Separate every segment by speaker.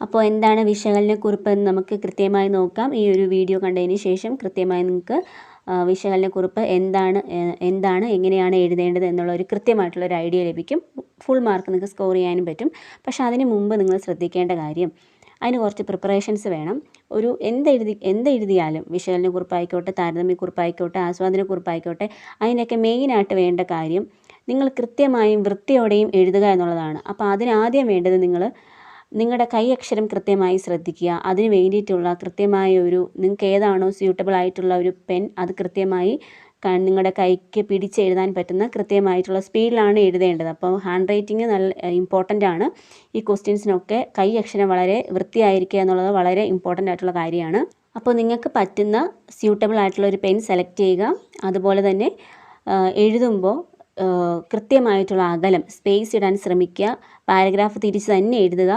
Speaker 1: അപ്പോൾ എന്താണ് വിശകലനക്കുറിപ്പ് എന്ന് നമുക്ക് കൃത്യമായി നോക്കാം. ഈ ഒരു വീഡിയോ കണ്ടതിന് ശേഷം കൃത്യമായി നിങ്ങൾക്ക് വിശകലനക്കുറിപ്പ് എന്താണ് എന്താണ് എങ്ങനെയാണ് എഴുതേണ്ടത് എന്നുള്ള ഒരു കൃത്യമായിട്ടുള്ള ഒരു ഐഡിയ ലഭിക്കും. ഫുൾ മാർക്ക് നിങ്ങൾക്ക് സ്കോർ ചെയ്യാനും പറ്റും. പക്ഷേ അതിന് മുമ്പ് നിങ്ങൾ ശ്രദ്ധിക്കേണ്ട കാര്യം അതിന് കുറച്ച് പ്രിപ്പറേഷൻസ് വേണം. ഒരു എന്തെഴുതി എന്തെഴുതിയാലും വിശകലനക്കുറിപ്പായിക്കോട്ടെ താരതമ്യക്കുറിപ്പായിക്കോട്ടെ ആസ്വാദനക്കുറിപ്പായിക്കോട്ടെ അതിനൊക്കെ മെയിനായിട്ട് വേണ്ട കാര്യം നിങ്ങൾ കൃത്യമായും വൃത്തിയോടെയും എഴുതുക എന്നുള്ളതാണ്. അപ്പോൾ അതിനാദ്യം വേണ്ടത് നിങ്ങൾ നിങ്ങളുടെ കൈയക്ഷരം കൃത്യമായി ശ്രദ്ധിക്കുക. അതിന് വേണ്ടിയിട്ടുള്ള കൃത്യമായ ഒരു നിങ്ങൾക്ക് ഏതാണോ സ്യൂട്ടബിൾ ആയിട്ടുള്ള ഒരു പെൻ അത് കൃത്യമായി നിങ്ങളുടെ കൈക്ക് പിടിച്ചെഴുതാൻ പറ്റുന്ന കൃത്യമായിട്ടുള്ള സ്പീഡിലാണ് എഴുതേണ്ടത്. അപ്പോൾ ഹാൻഡ് റൈറ്റിംഗ് നല്ല ഇമ്പോർട്ടന്റ് ആണ്. ഈ ക്വസ്റ്റ്യൻസിനൊക്കെ കൈ അക്ഷരം വളരെ വൃത്തിയായിരിക്കുക എന്നുള്ളത് വളരെ ഇമ്പോർട്ടന്റ് ആയിട്ടുള്ള കാര്യമാണ്. അപ്പോൾ നിങ്ങൾക്ക് പറ്റുന്ന സ്യൂട്ടബിൾ ആയിട്ടുള്ള ഒരു പെൻ സെലക്ട് ചെയ്യുക. അതുപോലെ തന്നെ എഴുതുമ്പോൾ കൃത്യമായിട്ടുള്ള അകലം സ്പേസ് ഇടാൻ ശ്രമിക്കുക. പാരഗ്രാഫ് തിരിച്ച് തന്നെ എഴുതുക.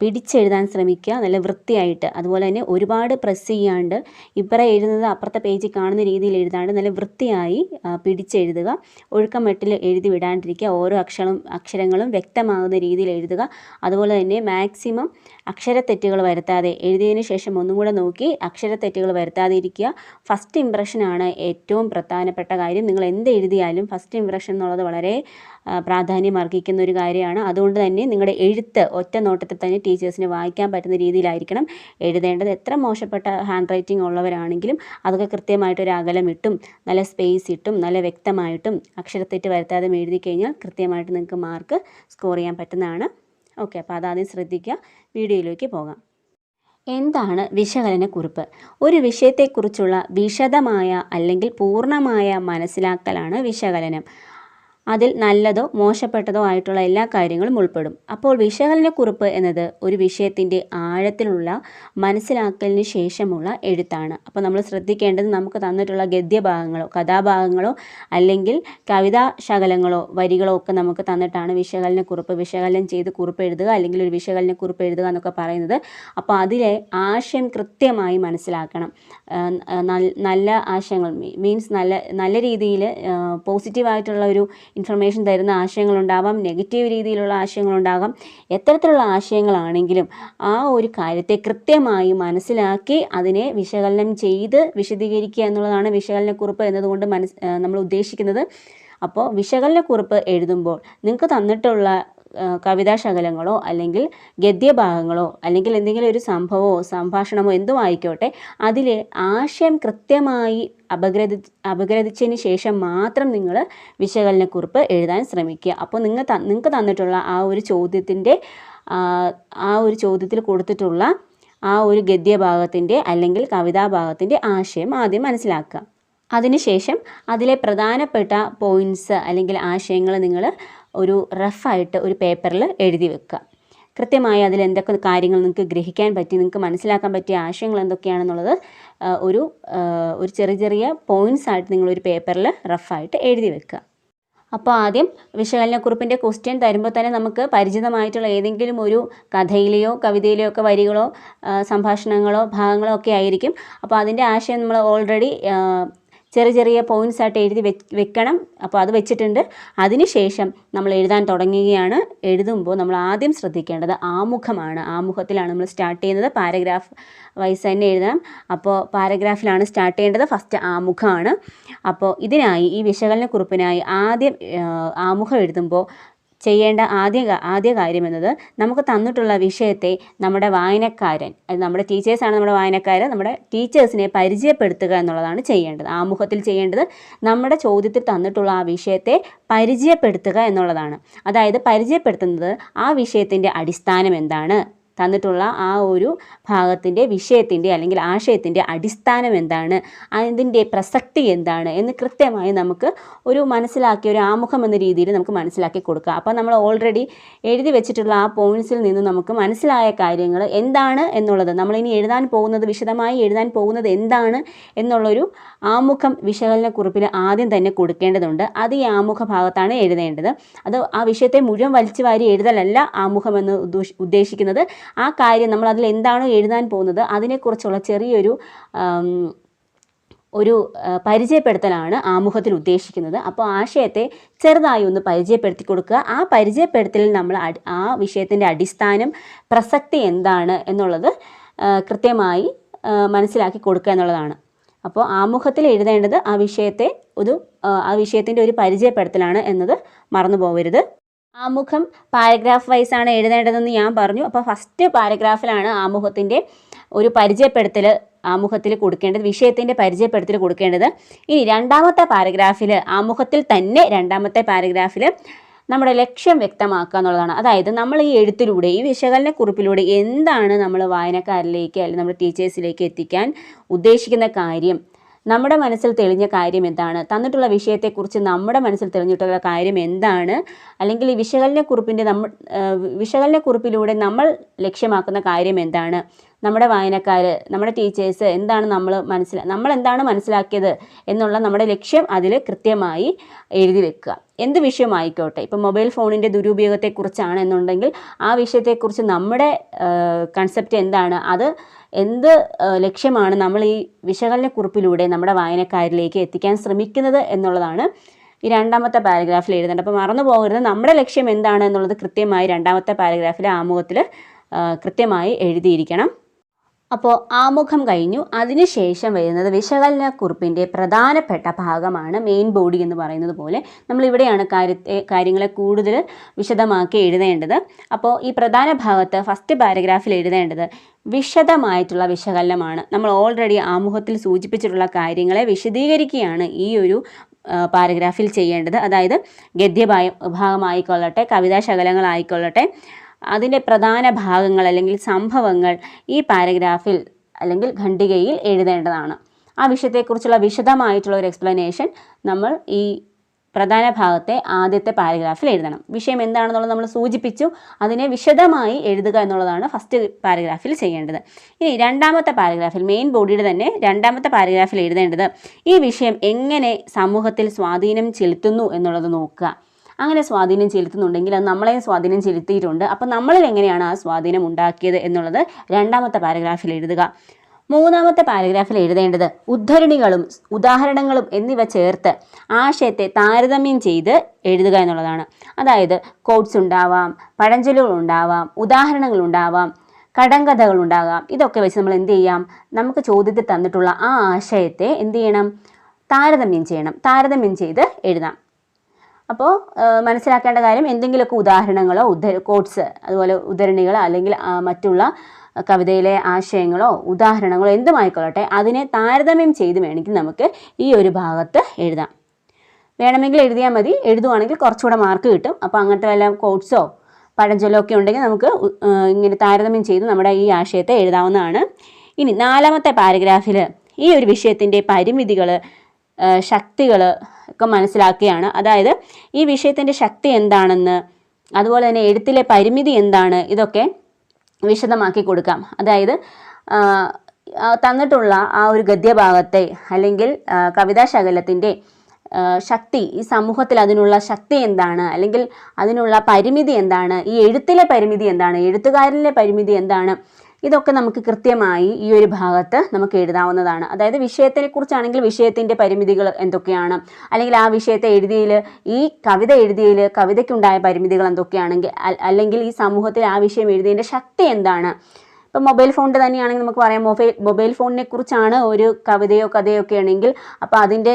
Speaker 1: പിടിച്ചെഴുതാൻ ശ്രമിക്കുക നല്ല വൃത്തിയായിട്ട്. അതുപോലെ തന്നെ ഒരുപാട് പ്രസ് ചെയ്യാണ്ട് ഇപ്പറ എഴുതുന്നത് അപ്പുറത്തെ പേജിൽ കാണുന്ന രീതിയിൽ എഴുതാണ്ട് നല്ല വൃത്തിയായി പിടിച്ചെഴുതുക. ഒഴുക്കം വെട്ടിൽ എഴുതി വിടാണ്ടിരിക്കുക. ഓരോ അക്ഷരം അക്ഷരങ്ങളും വ്യക്തമാകുന്ന രീതിയിൽ എഴുതുക. അതുപോലെ തന്നെ മാക്സിമം അക്ഷരത്തെറ്റുകൾ വരുത്താതെ എഴുതിയതിന് ശേഷം ഒന്നും കൂടെ നോക്കി അക്ഷരത്തെറ്റുകൾ വരുത്താതെ ഇരിക്കുക. ഫസ്റ്റ് ഇംപ്രഷനാണ് ഏറ്റവും പ്രധാനപ്പെട്ട കാര്യം. നിങ്ങൾ എന്ത് എഴുതിയാലും ഫസ്റ്റ് ഇംപ്രഷൻ എന്നുള്ളത് വളരെ പ്രാധാന്യം അർഹിക്കുന്ന ഒരു കാര്യമാണ്. അതുകൊണ്ട് തന്നെ നിങ്ങളുടെ എഴുത്ത് ഒറ്റ നോട്ടത്തിൽ തന്നെ ടീച്ചേഴ്സിന് വായിക്കാൻ പറ്റുന്ന രീതിയിലായിരിക്കണം. എഴുതേണ്ടത് എത്ര മോശപ്പെട്ട ഹാൻഡ് റൈറ്റിംഗ് ഉള്ളവരാണെങ്കിലും അതൊക്കെ കൃത്യമായിട്ട് ഒരു അകലം ഇട്ടും നല്ല സ്പേസ് ഇട്ടും നല്ല വ്യക്തമായിട്ടും അക്ഷരത്തെറ്റ് വരുത്താതെ എഴുതി കഴിഞ്ഞാൽ കൃത്യമായിട്ട് നിങ്ങൾക്ക് മാർക്ക് സ്കോർ ചെയ്യാൻ പറ്റുന്നതാണ്. ഓക്കെ അപ്പോൾ അതാദ്യം ശ്രദ്ധിക്കുക. വീഡിയോയിലേക്ക് പോകാം. എന്താണ് വിശകലനക്കുറിപ്പ് ഒരു വിഷയത്തെക്കുറിച്ചുള്ള വിശദമായ അല്ലെങ്കിൽ പൂർണമായ മനസ്സിലാക്കലാണ് വിശകലനം. അതിൽ നല്ലതോ മോശപ്പെട്ടതോ ആയിട്ടുള്ള എല്ലാ കാര്യങ്ങളും ഉൾപ്പെടും. അപ്പോൾ വിശകലനക്കുറിപ്പ് എന്നത് ഒരു വിഷയത്തിന്റെ ആഴത്തിലുള്ള മനസ്സിലാക്കലിന് ശേഷമുള്ള എഴുത്താണ്. അപ്പോൾ നമ്മൾ ശ്രദ്ധിക്കേണ്ടത് നമുക്ക് തന്നിട്ടുള്ള ഗദ്യഭാഗങ്ങളോ കഥാഭാഗങ്ങളോ അല്ലെങ്കിൽ കവിതാ ശകലങ്ങളോ വരികളോ ഒക്കെ നമുക്ക് തന്നിട്ടാണ് വിശകലനക്കുറിപ്പ് വിശകലനം ചെയ്ത് കുറിപ്പ് എഴുതുക അല്ലെങ്കിൽ ഒരു വിശകലനക്കുറിപ്പ് എഴുതുക എന്നൊക്കെ പറയുന്നത്. അപ്പോൾ അതിലെ ആശയം കൃത്യമായി മനസ്സിലാക്കണം. നല്ല ആശയങ്ങൾ മീൻസ് നല്ല നല്ല രീതിയിൽ പോസിറ്റീവായിട്ടുള്ള ഒരു ഇൻഫർമേഷൻ തരുന്ന ആശയങ്ങളുണ്ടാവാം നെഗറ്റീവ് രീതിയിലുള്ള ആശയങ്ങളുണ്ടാകാം. എത്തരത്തിലുള്ള ആശയങ്ങളാണെങ്കിലും ആ ഒരു കാര്യത്തെ കൃത്യമായി മനസ്സിലാക്കി അതിനെ വിശകലനം ചെയ്ത് വിശദീകരിക്കുക എന്നുള്ളതാണ് വിശകലനക്കുറിപ്പ് എന്നതുകൊണ്ട് മനസ് നമ്മൾ ഉദ്ദേശിക്കുന്നത്. അപ്പോൾ വിശകലനക്കുറിപ്പ് എഴുതുമ്പോൾ നിങ്ങൾക്ക് തന്നിട്ടുള്ള കവിതാശകലങ്ങളോ അല്ലെങ്കിൽ ഗദ്യഭാഗങ്ങളോ അല്ലെങ്കിൽ എന്തെങ്കിലും ഒരു സംഭവമോ സംഭാഷണമോ എന്തും ആയിക്കോട്ടെ അതിലെ ആശയം കൃത്യമായി അപഗ്രഥി അപഗ്രഥിച്ചതിന് ശേഷം മാത്രം നിങ്ങൾ വിശകലനക്കുറിപ്പ് എഴുതാൻ ശ്രമിക്കുക. അപ്പോൾ നിങ്ങൾ നിങ്ങൾക്ക് തന്നിട്ടുള്ള ആ ഒരു ചോദ്യത്തിന്റെ ആ ഒരു ചോദ്യത്തിൽ കൊടുത്തിട്ടുള്ള ആ ഒരു ഗദ്യഭാഗത്തിന്റെ അല്ലെങ്കിൽ കവിതാഭാഗത്തിന്റെ ആശയം ആദ്യം മനസ്സിലാക്കുക. അതിനുശേഷം അതിലെ പ്രധാനപ്പെട്ട പോയിന്റ്സ് അല്ലെങ്കിൽ ആശയങ്ങൾ നിങ്ങൾ ഒരു റഫായിട്ട് ഒരു പേപ്പറിൽ എഴുതി വെക്കുക. കൃത്യമായി അതിൽ എന്തൊക്കെ കാര്യങ്ങൾ നിങ്ങൾക്ക് ഗ്രഹിക്കാൻ പറ്റി നിങ്ങൾക്ക് മനസ്സിലാക്കാൻ പറ്റിയ ആശയങ്ങൾ എന്തൊക്കെയാണെന്നുള്ളത് ഒരു ഒരു ചെറിയ ചെറിയ പോയിന്റ്സ് ആയിട്ട് നിങ്ങളൊരു പേപ്പറിൽ റഫായിട്ട് എഴുതി വെക്കുക. അപ്പോൾ ആദ്യം വിശകലനക്കുറിപ്പിന്റെ ക്വസ്റ്റ്യൻ തരുമ്പോൾ തന്നെ നമുക്ക് പരിചിതമായിട്ടുള്ള ഏതെങ്കിലും ഒരു കഥയിലെയോ കവിതയിലെയോ ഒക്കെ വരികളോ സംഭാഷണങ്ങളോ ഭാഗങ്ങളോ ഒക്കെ ആയിരിക്കും. അപ്പോൾ അതിന്റെ ആശയം നമ്മൾ ഓൾറെഡി ചെറിയ ചെറിയ പോയിന്റ്സ് ആയിട്ട് എഴുതി വെക്കണം. അപ്പോൾ അത് വെച്ചിട്ടുണ്ട്. അതിനുശേഷം നമ്മൾ എഴുതാൻ തുടങ്ങുകയാണ്. എഴുതുമ്പോൾ നമ്മൾ ആദ്യം ശ്രദ്ധിക്കേണ്ടത് ആമുഖമാണ്. ആമുഖത്തിലാണ് നമ്മൾ സ്റ്റാർട്ട് ചെയ്യുന്നത്. പാരഗ്രാഫ് വൈസ് തന്നെ എഴുതണം. അപ്പോൾ പാരഗ്രാഫിലാണ് സ്റ്റാർട്ട് ചെയ്യേണ്ടത്. ഫസ്റ്റ് ആമുഖമാണ്. അപ്പോൾ ഇതിനായി ഈ വിശകലനക്കുറിപ്പിനായി ആദ്യം ആമുഖം എഴുതുമ്പോൾ ചെയ്യേണ്ട ആദ്യ ആദ്യ കാര്യം എന്നത് നമുക്ക് തന്നിട്ടുള്ള വിഷയത്തെ നമ്മുടെ വായനക്കാരൻ അത് നമ്മുടെ ടീച്ചേഴ്സാണ് നമ്മുടെ വായനക്കാർ നമ്മുടെ ടീച്ചേഴ്സിനെ പരിചയപ്പെടുത്തുക എന്നുള്ളതാണ് ചെയ്യേണ്ടത്. ആമുഖത്തിൽ ചെയ്യേണ്ടത് നമ്മുടെ ചോദ്യത്തിൽ തന്നിട്ടുള്ള ആ വിഷയത്തെ പരിചയപ്പെടുത്തുക എന്നുള്ളതാണ്. അതായത് പരിചയപ്പെടുത്തുന്നത് ആ വിഷയത്തിന്റെ അടിസ്ഥാനം എന്താണ്? തന്നിട്ടുള്ള ആ ഒരു ഭാഗത്തിന്റെ വിഷയത്തിന്റെ അല്ലെങ്കിൽ ആശയത്തിന്റെ അടിസ്ഥാനം എന്താണ്? അതിന്റെ പ്രസക്തി എന്താണ്? എന്ന് കൃത്യമായി നമുക്ക് ഒരു മനസ്സിലാക്കിയ ഒരു ആമുഖം എന്ന രീതിയിൽ നമുക്ക് മനസ്സിലാക്കി കൊടുക്കുക അപ്പോൾ നമ്മൾ ഓൾറെഡി എഴുതി വെച്ചിട്ടുള്ള ആ പോയിൻസിൽ നിന്ന് നമുക്ക് മനസ്സിലായ കാര്യങ്ങൾ എന്താണ് എന്നുള്ളത് നമ്മൾ ഇനി എഴുതാൻ പോകുന്നത് വിശദമായി എഴുതാൻ പോകുന്നത് എന്താണ് എന്നുള്ളൊരു ആമുഖം വിശകലനക്കുറിപ്പിൽ ആദ്യം തന്നെ കൊടുക്കേണ്ടതുണ്ട്. അത് ഈ ആമുഖ ഭാഗത്താണ് എഴുതേണ്ടത്. അത് ആ വിഷയത്തെ മുഴുവൻ വലിച്ചു വാരി എഴുതലല്ല ആമുഖം എന്ന് ഉദ്ദേശിക്കുന്നത്. ആ കാര്യം നമ്മൾ അതിൽ എന്താണോ എഴുതാൻ പോകുന്നത് അതിനെക്കുറിച്ചുള്ള ചെറിയൊരു ഒരു പരിചയപ്പെടുത്തലാണ് ആമുഖത്തിൽ ഉദ്ദേശിക്കുന്നത്. അപ്പോൾ ആശയത്തെ ചെറുതായി ഒന്ന് പരിചയപ്പെടുത്തി കൊടുക്കുക. ആ പരിചയപ്പെടുത്തലിൽ നമ്മൾ ആ വിഷയത്തിന്റെ അടിസ്ഥാനം പ്രസക്തി എന്താണ് എന്നുള്ളത് കൃത്യമായി മനസ്സിലാക്കി കൊടുക്കുക എന്നുള്ളതാണ്. അപ്പോൾ ആമുഖത്തിൽ എഴുതേണ്ടത് ആ വിഷയത്തെ ഒരു ആ വിഷയത്തിന്റെ ഒരു പരിചയപ്പെടുത്തലാണ് എന്നത് മറന്നു പോകരുത് ആമുഖം പാരഗ്രാഫ് വൈസ് ആണ് എഴുതേണ്ടതെന്ന് ഞാൻ പറഞ്ഞു. അപ്പോൾ ഫസ്റ്റ് പാരഗ്രാഫിലാണ് ആമുഖത്തിന്റെ ഒരു പരിചയപ്പെടുത്തൽ ആമുഖത്തിൽ കൊടുക്കേണ്ടത് വിഷയത്തിന്റെ പരിചയപ്പെടുത്തൽ കൊടുക്കേണ്ടത്. ഇനി രണ്ടാമത്തെ പാരഗ്രാഫിൽ ആമുഖത്തിൽ തന്നെ രണ്ടാമത്തെ പാരഗ്രാഫിൽ നമ്മുടെ ലക്ഷ്യം വ്യക്തമാക്കുക എന്നുള്ളതാണ്. അതായത് നമ്മൾ ഈ എഴുത്തിലൂടെ ഈ വിശകലന കുറിപ്പിലൂടെ എന്താണ് നമ്മൾ വായനക്കാരിലേക്ക് അല്ലെങ്കിൽ നമ്മുടെ ടീച്ചേഴ്സിലേക്ക് എത്തിക്കാൻ ഉദ്ദേശിക്കുന്ന കാര്യം നമ്മുടെ മനസ്സിൽ തെളിഞ്ഞ കാര്യം എന്താണ്? തന്നിട്ടുള്ള വിഷയത്തെക്കുറിച്ച് നമ്മുടെ മനസ്സിൽ തെളിഞ്ഞിട്ടുള്ള കാര്യം എന്താണ്? അല്ലെങ്കിൽ ഈ വിശകലനക്കുറിപ്പിന്റെ നമ്മൾ വിശകലനക്കുറിപ്പിലൂടെ നമ്മൾ ലക്ഷ്യമാക്കുന്ന കാര്യം എന്താണ്? നമ്മുടെ വായനക്കാർ നമ്മുടെ ടീച്ചേഴ്സ് എന്താണ് നമ്മൾ മനസ്സില നമ്മൾ എന്താണ് മനസ്സിലാക്കിയത് എന്നുള്ള നമ്മുടെ ലക്ഷ്യം അതിൽ കൃത്യമായി എഴുതി വെക്കുക. എന്ത് വിഷയമായിക്കോട്ടെ? ഇപ്പം മൊബൈൽ ഫോണിന്റെ ദുരുപയോഗത്തെക്കുറിച്ചാണ് എന്നുണ്ടെങ്കിൽ ആ വിഷയത്തെക്കുറിച്ച് നമ്മുടെ കൺസെപ്റ്റ് എന്താണ്? അത് എന്ത് ലക്ഷ്യമാണ് നമ്മൾ ഈ വിശകലനക്കുറിപ്പിലൂടെ നമ്മുടെ വായനക്കാരിലേക്ക് എത്തിക്കാൻ ശ്രമിക്കുന്നത് എന്നുള്ളതാണ് ഈ രണ്ടാമത്തെ പാരഗ്രാഫിൽ എഴുതേണ്ടത്. അപ്പോൾ മറന്നു പോകരുത്. നമ്മുടെ ലക്ഷ്യം എന്താണ് എന്നുള്ളത് കൃത്യമായി രണ്ടാമത്തെ പാരഗ്രാഫിലെ ആമുഖത്തിൽ കൃത്യമായി എഴുതിയിരിക്കണം. അപ്പോൾ ആമുഖം കഴിഞ്ഞു. അതിനുശേഷം വരുന്നത് വിശകലന വിശകലനക്കുറിപ്പിന്റെ പ്രധാനപ്പെട്ട ഭാഗമാണ് മെയിൻ ബോഡി എന്ന് പറയുന്നത് പോലെ. നമ്മളിവിടെയാണ് കാര്യത്തെ കാര്യങ്ങളെ കൂടുതൽ വിശദമാക്കി എഴുതേണ്ടത്. അപ്പോൾ ഈ പ്രധാന ഭാഗത്ത് ഫസ്റ്റ് പാരഗ്രാഫിൽ എഴുതേണ്ടത് വിശദമായിട്ടുള്ള വിശകലനമാണ്. നമ്മൾ ഓൾറെഡി ആമുഖത്തിൽ സൂചിപ്പിച്ചിട്ടുള്ള കാര്യങ്ങളെ വിശദീകരിക്കുകയാണ് ഈ ഒരു പാരഗ്രാഫിൽ ചെയ്യേണ്ടത്. അതായത് ഗദ്യഭായ ഭാഗമായിക്കൊള്ളട്ടെ കവിതാ ശകലങ്ങളായിക്കൊള്ളട്ടെ അതിന്റെ പ്രധാന ഭാഗങ്ങൾ അല്ലെങ്കിൽ സംഭവങ്ങൾ ഈ പാരഗ്രാഫിൽ അല്ലെങ്കിൽ ഖണ്ഡികയിൽ എഴുതേണ്ടതാണ്. ആ വിഷയത്തെക്കുറിച്ചുള്ള വിശദമായിട്ടുള്ള ഒരു എക്സ്പ്ലനേഷൻ നമ്മൾ ഈ പ്രധാന ഭാഗത്തെ ആദ്യത്തെ പാരഗ്രാഫിൽ എഴുതണം. വിഷയം എന്താണെന്നുള്ളത് നമ്മൾ സൂചിപ്പിച്ചു. അതിനെ വിശദമായി എഴുതുക എന്നുള്ളതാണ് ഫസ്റ്റ് പാരഗ്രാഫിൽ ചെയ്യേണ്ടത്. ഇനി രണ്ടാമത്തെ പാരഗ്രാഫിൽ മെയിൻ ബോഡിയുടെ തന്നെ രണ്ടാമത്തെ പാരഗ്രാഫിൽ എഴുതേണ്ടത് ഈ വിഷയം എങ്ങനെ സമൂഹത്തിൽ സ്വാധീനം ചെലുത്തുന്നു എന്നുള്ളത് നോക്കുക. അങ്ങനെ സ്വാധീനം ചെലുത്തുന്നുണ്ടെങ്കിൽ അത് നമ്മളെ സ്വാധീനം ചെലുത്തിയിട്ടുണ്ട്. അപ്പം നമ്മളിൽ എങ്ങനെയാണ് ആ സ്വാധീനം ഉണ്ടാക്കിയത് എന്നുള്ളത് രണ്ടാമത്തെ പാരഗ്രാഫിൽ എഴുതുക. മൂന്നാമത്തെ പാരഗ്രാഫിൽ എഴുതേണ്ടത് ഉദ്ധരണികളും ഉദാഹരണങ്ങളും എന്നിവ ചേർത്ത് ആശയത്തെ താരതമ്യം ചെയ്ത് എഴുതുക എന്നുള്ളതാണ്. അതായത് കോട്ട്സ് ഉണ്ടാവാം പഴഞ്ചൊല്ലുകൾ ഉണ്ടാവാം ഉദാഹരണങ്ങൾ ഉണ്ടാവാം കടങ്കഥകൾ ഉണ്ടാകാം. ഇതൊക്കെ വെച്ച് നമ്മൾ എന്ത് ചെയ്യാം? നമുക്ക് ചോദ്യത്തിൽ തന്നിട്ടുള്ള ആ ആശയത്തെ എന്ത് ചെയ്യണം? താരതമ്യം ചെയ്യണം. താരതമ്യം ചെയ്ത് എഴുതാം. അപ്പോൾ മനസ്സിലാക്കേണ്ട കാര്യം എന്തെങ്കിലുമൊക്കെ ഉദാഹരണങ്ങളോ ഉദ്ധ കോട്ട്സ് അതുപോലെ ഉദ്ധരണികൾ അല്ലെങ്കിൽ മറ്റുള്ള കവിതയിലെ ആശയങ്ങളോ ഉദാഹരണങ്ങളോ എന്തുമായിക്കൊള്ളട്ടെ അതിനെ താരതമ്യം ചെയ്ത് വേണമെങ്കിൽ നമുക്ക് ഈ ഒരു ഭാഗത്ത് എഴുതാം. വേണമെങ്കിൽ എഴുതിയാൽ മതി എഴുതുവാണെങ്കിൽ കുറച്ചുകൂടെ മാർക്ക് കിട്ടും. അപ്പോൾ അങ്ങനത്തെ വല്ല കോട്ട്സോ പഴഞ്ചൊല്ലോ ഒക്കെ ഉണ്ടെങ്കിൽ നമുക്ക് ഇങ്ങനെ താരതമ്യം ചെയ്ത് നമ്മുടെ ഈ ആശയത്തെ എഴുതാവുന്നതാണ്. ഇനി നാലാമത്തെ പാരഗ്രാഫിൽ ഈ ഒരു വിഷയത്തിന്റെ പരിമിതികൾ ശക്തികൾ ഒക്കെ മനസ്സിലാക്കുകയാണ് അതായത് ഈ വിഷയത്തിന്റെ ശക്തി എന്താണെന്ന് അതുപോലെ തന്നെ എഴുത്തിലെ പരിമിതി എന്താണ് ഇതൊക്കെ വിശദമാക്കി കൊടുക്കാം. അതായത് തന്നിട്ടുള്ള ആ ഒരു ഗദ്യഭാഗത്തെ അല്ലെങ്കിൽ കവിതാശകലത്തിന്റെ ശക്തി ഈ സമൂഹത്തിൽ അതിനുള്ള ശക്തി എന്താണ് അല്ലെങ്കിൽ അതിനുള്ള പരിമിതി എന്താണ് ഈ എഴുത്തിലെ പരിമിതി എന്താണ് എഴുത്തുകാരനിലെ പരിമിതി എന്താണ് ഇതൊക്കെ നമുക്ക് കൃത്യമായി ഈ ഒരു ഭാഗത്ത് നമുക്ക് എഴുതാവുന്നതാണ്. അതായത് വിഷയത്തിനെ കുറിച്ചാണെങ്കിൽ വിഷയത്തിന്റെ പരിമിതികൾ എന്തൊക്കെയാണ്? അല്ലെങ്കിൽ ആ വിഷയത്തെ എഴുതിയതിൽ ഈ കവിത എഴുതിയതിൽ കവിതയ്ക്കുണ്ടായ പരിമിതികൾ എന്തൊക്കെയാണെങ്കിൽ അല്ലെങ്കിൽ ഈ സമൂഹത്തിൽ ആ വിഷയം എഴുതിയതിന്റെ ശക്തി എന്താണ്? ഇപ്പം മൊബൈൽ ഫോണിന്റെ തന്നെയാണെങ്കിൽ നമുക്ക് പറയാം മൊബൈൽ മൊബൈൽ ഫോണിനെ കുറിച്ചാണ് ഒരു കവിതയോ കഥയോ ഒക്കെ ആണെങ്കിൽ അപ്പോൾ അതിന്റെ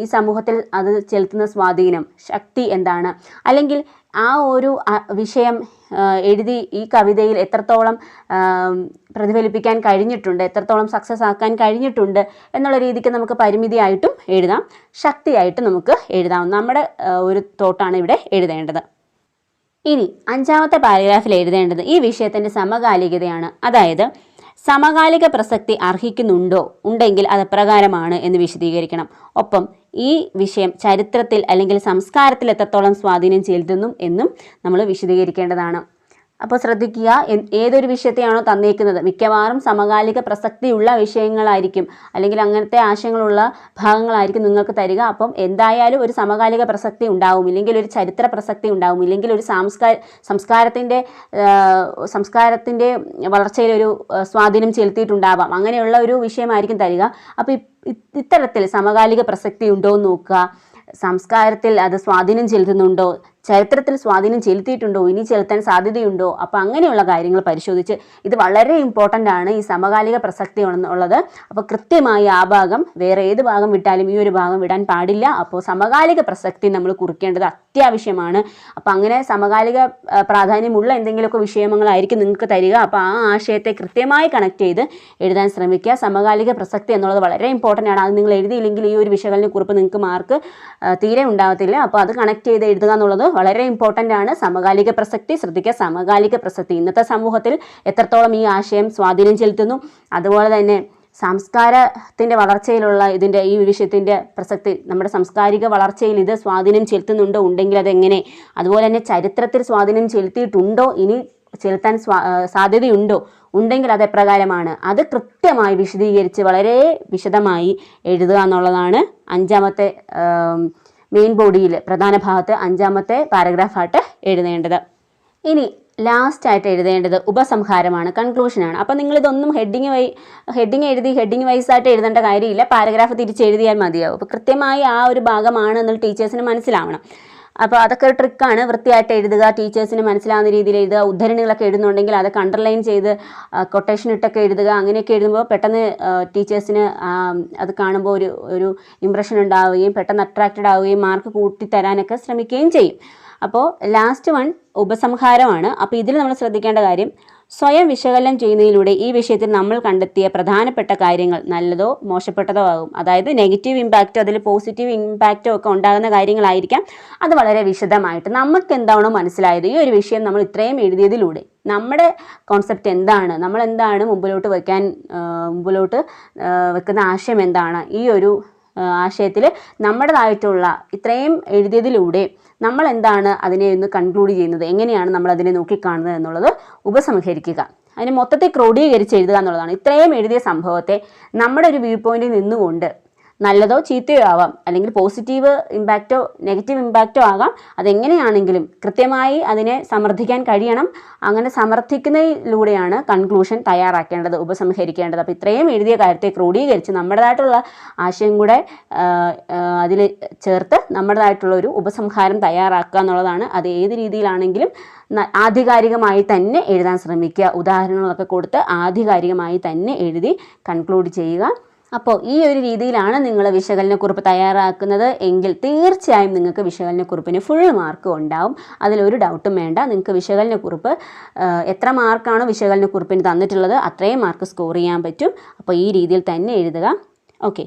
Speaker 1: ഈ സമൂഹത്തിൽ അത് ചെലുത്തുന്ന സ്വാധീനം ശക്തി എന്താണ്? അല്ലെങ്കിൽ ആ ഒരു വിഷയം എഴുതി ഈ കവിതയിൽ എത്രത്തോളം പ്രതിഫലിപ്പിക്കാൻ കഴിഞ്ഞിട്ടുണ്ട് എത്രത്തോളം സക്സസ് ആക്കാൻ കഴിഞ്ഞിട്ടുണ്ട് എന്നുള്ള രീതിക്ക് നമുക്ക് പരിമിതിയായിട്ടും എഴുതാം ശക്തിയായിട്ടും നമുക്ക് എഴുതാം. നമ്മുടെ ഒരു തോട്ടാണ് ഇവിടെ എഴുതേണ്ടത്. ഇനി അഞ്ചാമത്തെ പാരഗ്രാഫിൽ എഴുതേണ്ടത് ഈ വിഷയത്തിന്റെ സമകാലികതയാണ്. അതായത് സമകാലിക പ്രസക്തി അർഹിക്കുന്നുണ്ടോ? ഉണ്ടെങ്കിൽ അത് പ്രകാരമാണ് എന്ന് വിശദീകരിക്കണം. ഒപ്പം ഈ വിഷയം ചരിത്രത്തിൽ അല്ലെങ്കിൽ സംസ്കാരത്തിൽ എത്രത്തോളം സ്വാധീനം ചെലുത്തുന്നു എന്നും നമ്മൾ വിശദീകരിക്കേണ്ടതാണ്. അപ്പോൾ ശ്രദ്ധിക്കുക ഏതൊരു വിഷയത്തെയാണോ തന്നേക്കുന്നത്. മിക്കവാറും സമകാലിക പ്രസക്തിയുള്ള വിഷയങ്ങളായിരിക്കും. അല്ലെങ്കിൽ അങ്ങനത്തെ ആശയങ്ങളുള്ള ഭാഗങ്ങളായിരിക്കും നിങ്ങൾക്ക് തരിക. അപ്പം എന്തായാലും ഒരു സമകാലിക പ്രസക്തി ഉണ്ടാവും. ഇല്ലെങ്കിൽ ഒരു ചരിത്ര പ്രസക്തി ഉണ്ടാവും. ഇല്ലെങ്കിൽ ഒരു സംസ്കാര സംസ്കാരത്തിന്റെ സംസ്കാരത്തിന്റെ വളർച്ചയിൽ ഒരു സ്വാധീനം ചെലുത്തിയിട്ടുണ്ടാവാം. അങ്ങനെയുള്ള ഒരു വിഷയമായിരിക്കും തരിക. അപ്പോൾ ഇത്തരത്തിൽ സമകാലിക പ്രസക്തി ഉണ്ടോ എന്ന് നോക്കുക. സംസ്കാരത്തിൽ അത് സ്വാധീനം ചെലുത്തുന്നുണ്ടോ? ചരിത്രത്തിൽ സ്വാധീനം ചെലുത്തിയിട്ടുണ്ടോ? ഇനി ചെലുത്താൻ സാധ്യതയുണ്ടോ? അപ്പോൾ അങ്ങനെയുള്ള കാര്യങ്ങൾ പരിശോധിച്ച് ഇത് വളരെ ഇമ്പോർട്ടന്റ് ആണ്. ഈ സമകാലിക പ്രസക്തി ഉള്ള- ഉള്ളത് അപ്പോൾ കൃത്യമായി ആ ഭാഗം വേറെ ഏത് ഭാഗം വിട്ടാലും ഈ ഒരു ഭാഗം വിടാൻ പാടില്ല. അപ്പോൾ സമകാലിക പ്രസക്തി നമ്മൾ കുറിക്കേണ്ടത് അത്യാവശ്യമാണ്. അപ്പം അങ്ങനെ സമകാലിക പ്രാധാന്യമുള്ള എന്തെങ്കിലുമൊക്കെ വിഷയങ്ങളായിരിക്കും നിങ്ങൾക്ക് തരിക. അപ്പോൾ ആ ആശയത്തെ കൃത്യമായി കണക്ട് ചെയ്ത് എഴുതാൻ ശ്രമിക്കുക. സമകാലിക പ്രസക്തി എന്നുള്ളത് വളരെ ഇമ്പോർട്ടന്റ് ആണ്. അത് നിങ്ങൾ എഴുതിയില്ലെങ്കിൽ ഈ ഒരു വിശകലന കുറിപ്പ് നിങ്ങൾക്ക് മാർക്ക് തീരെ ഉണ്ടാവത്തില്ല. അപ്പോൾ അത് കണക്ട് ചെയ്ത് എഴുതുക എന്നുള്ളത് വളരെ ഇമ്പോർട്ടന്റ് ആണ്. സമകാലിക പ്രസക്തി ശ്രദ്ധിക്കുക. സമകാലിക പ്രസക്തി ഇന്നത്തെ സമൂഹത്തിൽ എത്രത്തോളം ഈ ആശയം സ്വാധീനം ചെലുത്തുന്നു. അതുപോലെ തന്നെ സംസ്കാരത്തിന്റെ വളർച്ചയിലുള്ള ഇതിന്റെ ഈ വിഷയത്തിന്റെ പ്രസക്തി നമ്മുടെ സാംസ്കാരിക വളർച്ചയിൽ ഇത് സ്വാധീനം ചെലുത്തുന്നുണ്ടോ ഉണ്ടെങ്കിൽ അതെങ്ങനെ? അതുപോലെ തന്നെ ചരിത്രത്തിൽ സ്വാധീനം ചെലുത്തിയിട്ടുണ്ടോ? ഇനി ചെലുത്താൻ സ്വാ സാധ്യതയുണ്ടോ? ഉണ്ടെങ്കിൽ അത് എപ്രകാരമാണ്? അത് കൃത്യമായി വിശദീകരിച്ച് വളരെ വിശദമായി എഴുതുക എന്നുള്ളതാണ് അഞ്ചാമത്തെ മെയിൻ ബോഡിയിൽ പ്രധാന ഭാഗത്ത് അഞ്ചാമത്തെ പാരഗ്രാഫായിട്ട് എഴുതേണ്ടത്. ഇനി ലാസ്റ്റ് ആയിട്ട് എഴുതേണ്ടത് ഉപസംഹാരമാണ് കൺക്ലൂഷനാണ് അപ്പോൾ നിങ്ങളിതൊന്നും ഹെഡിങ് വൈ ഹെഡിങ് എഴുതി ഹെഡിങ് വൈസ് ആയിട്ട് എഴുതേണ്ട കാര്യമില്ല. പാരഗ്രാഫ് തിരിച്ച് എഴുതിയാൽ മതിയാവും. അപ്പോൾ കൃത്യമായി ആ ഒരു ഭാഗമാണ് എന്നുള്ള ടീച്ചേഴ്സിന് മനസ്സിലാവണം. അപ്പോൾ അതൊക്കെ ഒരു ട്രിക്കാണ് വൃത്തിയായിട്ട് എഴുതുക ടീച്ചേഴ്സിന് മനസ്സിലാവുന്ന രീതിയിൽ എഴുതുക ഉദ്ധരണികളൊക്കെ എഴുതുന്നുണ്ടെങ്കിൽ അതൊക്കെ അണ്ടർലൈൻ ചെയ്ത് കൊട്ടേഷൻ ഇട്ടൊക്കെ എഴുതുക. അങ്ങനെയൊക്കെ എഴുതുമ്പോൾ പെട്ടെന്ന് ടീച്ചേഴ്സിന് അത് കാണുമ്പോൾ ഒരു ഒരു ഇമ്പ്രഷൻ ഉണ്ടാവുകയും പെട്ടെന്ന് അട്രാക്റ്റഡ് ആവുകയും മാർക്ക് കൂട്ടി തരാനൊക്കെ ശ്രമിക്കുകയും ചെയ്യും. അപ്പോൾ ലാസ്റ്റ് വൺ ഉപസംഹാരമാണ്. അപ്പോൾ ഇതിൽ നമ്മൾ ശ്രദ്ധിക്കേണ്ട കാര്യം സ്വയം വിശകലനം ചെയ്യുന്നതിലൂടെ ഈ വിഷയത്തിൽ നമ്മൾ കണ്ടെത്തിയ പ്രധാനപ്പെട്ട കാര്യങ്ങൾ നല്ലതോ മോശപ്പെട്ടതോ ആകും. അതായത് നെഗറ്റീവ് ഇമ്പാക്റ്റോ അതിൽ പോസിറ്റീവ് ഇമ്പാക്റ്റോ ഒക്കെ ഉണ്ടാകുന്ന കാര്യങ്ങളായിരിക്കാം. അത് വളരെ വിശദമായിട്ട് നമുക്ക് എന്താണോ മനസ്സിലായത് ഈ ഒരു വിഷയം നമ്മൾ ഇത്രയും എഴുതിയതിലൂടെ. നമ്മുടെ കോൺസെപ്റ്റ് എന്താണ്? നമ്മൾ എന്താണ് മുമ്പിലോട്ട് വയ്ക്കാൻ മുമ്പിലോട്ട് വെക്കുന്ന ആശയം എന്താണ്? ഈ ഒരു ആശയത്തിൽ നമ്മുടേതായിട്ടുള്ള ഇത്രയും എഴുതിയതിലൂടെ നമ്മൾ എന്താണ് അതിനെ ഒന്ന് കൺക്ലൂഡ് ചെയ്യുന്നത്? എങ്ങനെയാണ് നമ്മൾ അതിനെ നോക്കിക്കാണുന്നത് എന്നുള്ളത് ഉപസംഹരിക്കുക. അതിനെ മൊത്തത്തെ ക്രോഡീകരിച്ച് എഴുതുക എന്നുള്ളതാണ്. ഇത്രയും എഴുതിയ സംഭവത്തെ നമ്മുടെ ഒരു വ്യൂ പോയിന്റിൽ നിന്നുകൊണ്ട് നല്ലതോ ചീത്തയോ ആവാം. അല്ലെങ്കിൽ പോസിറ്റീവ് ഇമ്പാക്റ്റോ നെഗറ്റീവ് ഇമ്പാക്റ്റോ ആകാം. അതെങ്ങനെയാണെങ്കിലും കൃത്യമായി അതിനെ സമർത്ഥിക്കാൻ കഴിയണം. അങ്ങനെ സമർത്ഥിക്കുന്നതിലൂടെയാണ് കൺക്ലൂഷൻ തയ്യാറാക്കേണ്ടത് ഉപസംഹരിക്കേണ്ടത്. അപ്പോൾ ഇത്രയും എഴുതിയ കാര്യത്തെ ക്രോഡീകരിച്ച് നമ്മുടേതായിട്ടുള്ള ആശയം കൂടെ അതിൽ ചേർത്ത് നമ്മുടേതായിട്ടുള്ള ഒരു ഉപസംഹാരം തയ്യാറാക്കുക എന്നുള്ളതാണ്. അത് ഏത് രീതിയിലാണെങ്കിലും ആധികാരികമായി തന്നെ എഴുതാൻ ശ്രമിക്കുക. ഉദാഹരണങ്ങളൊക്കെ കൊടുത്ത് ആധികാരികമായി തന്നെ എഴുതി കൺക്ലൂഡ് ചെയ്യുക. അപ്പോൾ ഈ ഒരു രീതിയിലാണ് നിങ്ങൾ വിശകലനക്കുറിപ്പ് തയ്യാറാക്കുന്നത്. എങ്കിൽ തീർച്ചയായും നിങ്ങൾക്ക് വിശകലനക്കുറിപ്പിന് ഫുൾ മാർക്ക് ഉണ്ടാവും. അതിലൊരു ഡൗട്ടും വേണ്ട. നിങ്ങൾക്ക് വിശകലനക്കുറിപ്പ് കുറിപ്പ് എത്ര മാർക്കാണോ വിശകലനക്കുറിപ്പിന് തന്നിട്ടുള്ളത് അത്രയും മാർക്ക് സ്കോർ ചെയ്യാൻ പറ്റും. അപ്പോൾ ഈ രീതിയിൽ തന്നെ എഴുതുക. ഓക്കെ